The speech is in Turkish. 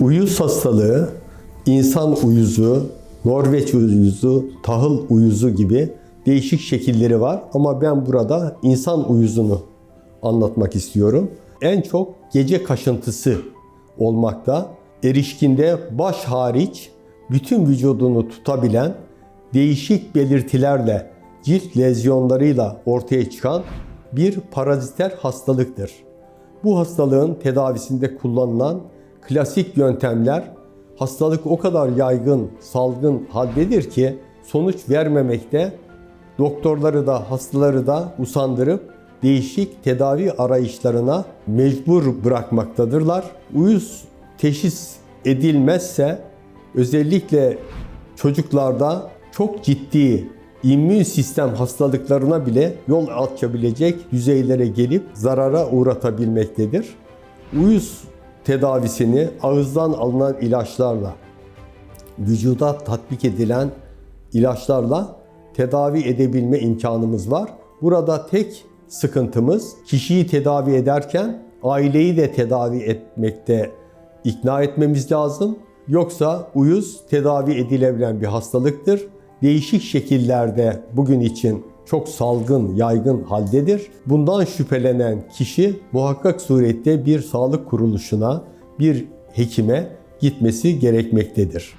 Uyuz hastalığı, insan uyuzu, Norveç uyuzu, tahıl uyuzu gibi değişik şekilleri var ama ben burada insan uyuzunu anlatmak istiyorum. En çok gece kaşıntısı olmakta. Erişkinde baş hariç bütün vücudunu tutabilen değişik belirtilerle cilt lezyonlarıyla ortaya çıkan bir paraziter hastalıktır. Bu hastalığın tedavisinde kullanılan klasik yöntemler hastalık o kadar yaygın, salgın haldedir ki sonuç vermemekte doktorları da hastaları da usandırıp değişik tedavi arayışlarına mecbur bırakmaktadırlar. Uyuz teşhis edilmezse özellikle çocuklarda çok ciddi immün sistem hastalıklarına bile yol açabilecek düzeylere gelip zarara uğratabilmektedir. Uyuz tedavisini ağızdan alınan ilaçlarla, vücuda tatbik edilen ilaçlarla tedavi edebilme imkanımız var. Burada tek sıkıntımız kişiyi tedavi ederken aileyi de tedavi etmekte ikna etmemiz lazım. Yoksa uyuz tedavi edilebilen bir hastalıktır. Değişik şekillerde bugün için çok salgın, yaygın haldedir. Bundan şüphelenen kişi muhakkak surette bir sağlık kuruluşuna, bir hekime gitmesi gerekmektedir.